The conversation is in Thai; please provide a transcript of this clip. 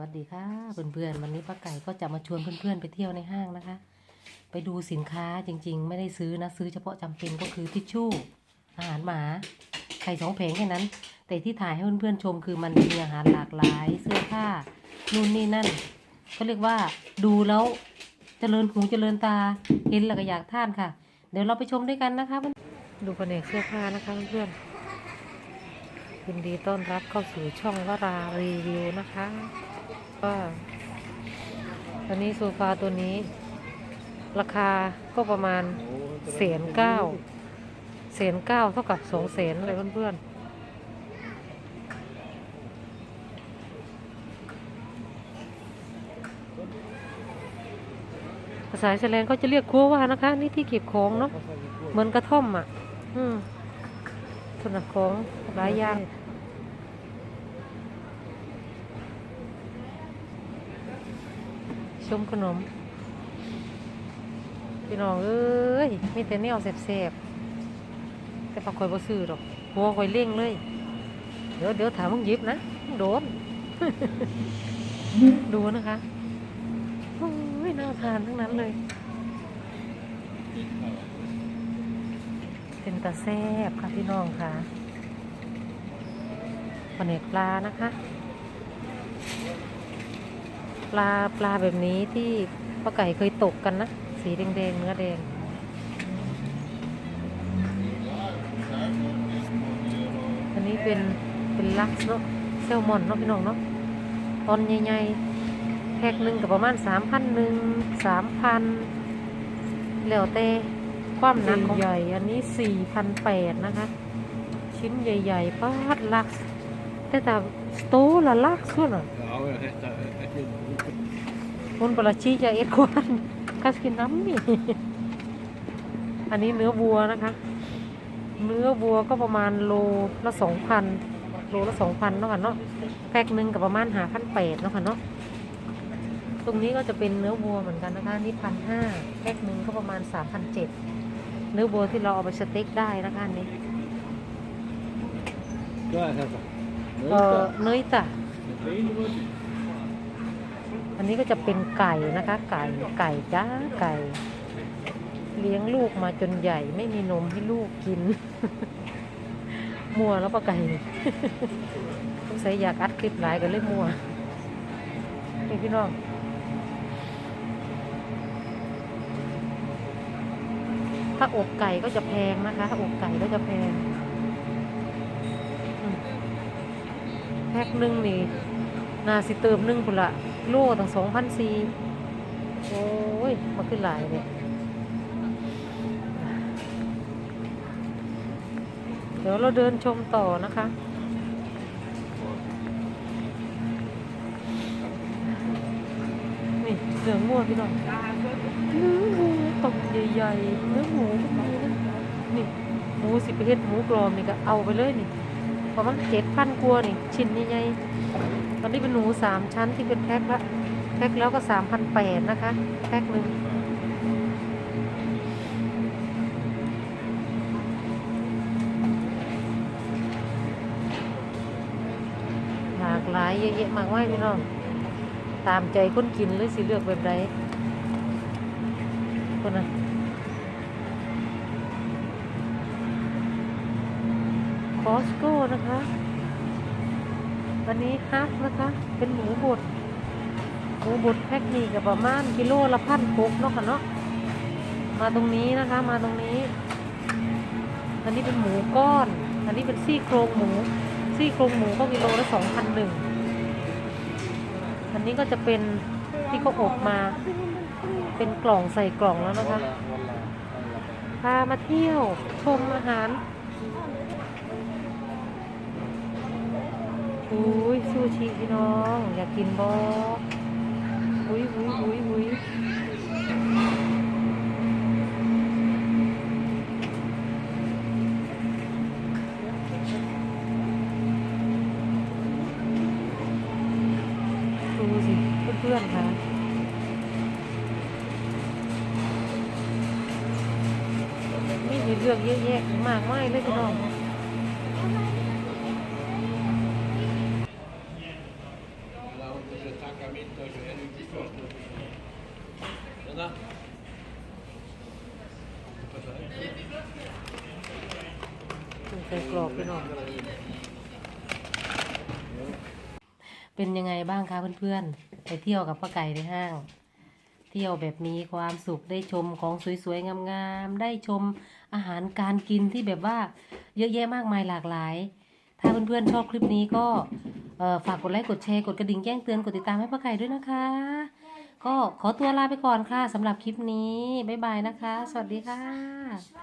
วัสดีค่ะเพื่อนๆวันนี้ป้าไก่ก็จะมาชวนเพื่อนๆไปเที่ยวในห้างนะคะ ไปดูสินค้าจริงๆ ไม่ได้ซื้อนะซื้อเฉพาะจำเป็นก็คือทิชชู่ อาหารหมาไข่สองแผงแค่นั้น แต่ที่ถ่ายให้เพื่อนๆชมคือมันมีอาหารหลากหลายเสื้อผ้านู่นนี่นั่นก็เรียกว่าดูแล้วเจริญหูเจริญตาเห็นแล้วก็อยากท่านค่ะ เดี๋ยวเราไปชมด้วยกันนะคะดูแผนกเสื้อผ้านะคะเพื่อนยินดีต้อนรับเข้าสู่ช่องวรารีวิวนะคะ ก็ตอนนี้โซฟาตัวนี้ ราคาก็ประมาณเศนเก้าเศนเก้าเท่ากับสองเศนเลยเพื่อนๆภาษาอิสราเอลเขาจะเรียกครัวว่านะคะ นี่ที่เก็บของเนาะเหมือนกระท่อมอะ อืมส่วนของหลายอย่าง ช มขนม พี่น้องเอ้ย มีแต่แนวแสบๆแต่ปากคอยบ่ซื้อหรอกหัวคอยเลี่ยงเลย เดี๋ยวเดี๋ยวถามมึงยิบนะมึงโดน ดูนะคะโอ้ยน่าทานทั้งนั้นเลย เป็นตาแซบค่ะพี่น้องค่ะปลาเนกปลานะคะ ลาปลาแบบนี้ที่ป้าไก่เคยตกกันนะ สีแดงๆเนื้อแดงอันนี้เป็นเป็นลักเนาะแซลมอนเนาะพี่น้องเนาะตอนใหญ่ๆแพ็คหนึ่งกับประมาณสามพันหนึ่งสามพันแล้วแต่ความหนักของใหญ่ อันนี้สี่พันแปดนะคะ ชิ้นใหญ่ๆปาดลักแต่แต่โตละลักขึ้นอะ คุณปราชีจะเอ็ดควันกัสกินน้ำนี่ อันนี้เนื้อวัวนะคะ เนื้อวัวก็ประมาณโลละสองพันโลละสองพันเนาะค่ะเนาะแพ็คหนึ่งกับประมาณหาพันแปดเนาะค่ะเนาะตรงนี้ก็จะเป็นเนื้อวัวเหมือนกันนะคะนี่พันห้าแพ็คหนึ่งก็ประมาณสามพันเจ็ดเนื้อวัวที่เราเอาไปสเต็กได้นะคะอันนี้ Då är det så. เออเนยตะ อันนี้ก็จะเป็นไก่นะคะ ไก่ไก่จ้าไก่ เลี้ยงลูกมาจนใหญ่ ไม่มีนมให้ลูกกิน มัวแล้วปะไก่สงสัยอยากอัดคลิปหลายกันเลยมัวนี่พี่น้องถ้าอกไก่ก็จะแพงนะคะ ถ้าอกไก่ก็จะแพงแพ็คหนึ่งนี่ นาสิเติมหนึ่งพุ่นละโลตั้งสองพันสี่โอ้ยมาขึ้นหลายเนี่ยเดี๋ยวเราเดินชมต่อนะคะนี่เนื้องัวพี่น้องเนื้อหมูตกใหญ่ๆเนื้อหมูก็มีนะนี่หมูสิไปเฮ็ดหมูกรอบนี่ก็เอาไปเลยนี่ประมาณเจ็ดพันกว่านี่ชิ้นใหญ่ๆ อนนี้เป็นหนูสามชั้นที่เป็นแพ็คละแพ็คแล้วก็สามพันแปดนะคะ แพ็คหนึ่งหลากหลายเยอะแยะมากมายพี่น้อง ตามใจคนกินเลยสิเลือกแบบใดคนน่ะคอสโก้นะคะ อันนี้ฮักนะคะ เป็นหมูบดหมูบดแพ็คนี่กับประมาณกิโลละพันหกเนาะค่ะเนาะมาตรงนี้นะคะ มาตรงนี้ อันนี้เป็นหมูก้อน อันนี้เป็นซี่โครงหมู ซี่โครงหมูก็กิโลละสองพันหนึ่งอันนี้ก็จะเป็นที่เขาอบมา เป็นกล่องใส่กล่องแล้วนะคะพามาเที่ยวชมอาหาร อุ้ยซูชิพี่น้อง อยากกินบออุ้ยอุ้ยอุ้ยอุ้ยดูสิเพื่อนๆค่ะมีให้เลือกเยอะแยะมากมายเลยพี่น้อง ใส่กรอบพี่น้องเป็นยังไงบ้างคะเพื่อนๆ ไปเที่ยวกับป้าไก่ในห้าง เที่ยวแบบมีความสุขได้ชมของสวยๆ งามๆ ได้ชมอาหารการกินที่แบบว่าเยอะแยะมากมายหลากหลาย ถ้าเพื่อนๆ ชอบคลิปนี้ก็ฝากกดไลค์ กดแชร์ กดกระดิ่งแจ้งเตือน กดติดตามให้ป้าไก่ด้วยนะคะ ก็ขอตัวลาไปก่อนค่ะสำหรับคลิปนี้ บ๊ายบายนะคะ สวัสดีค่ะ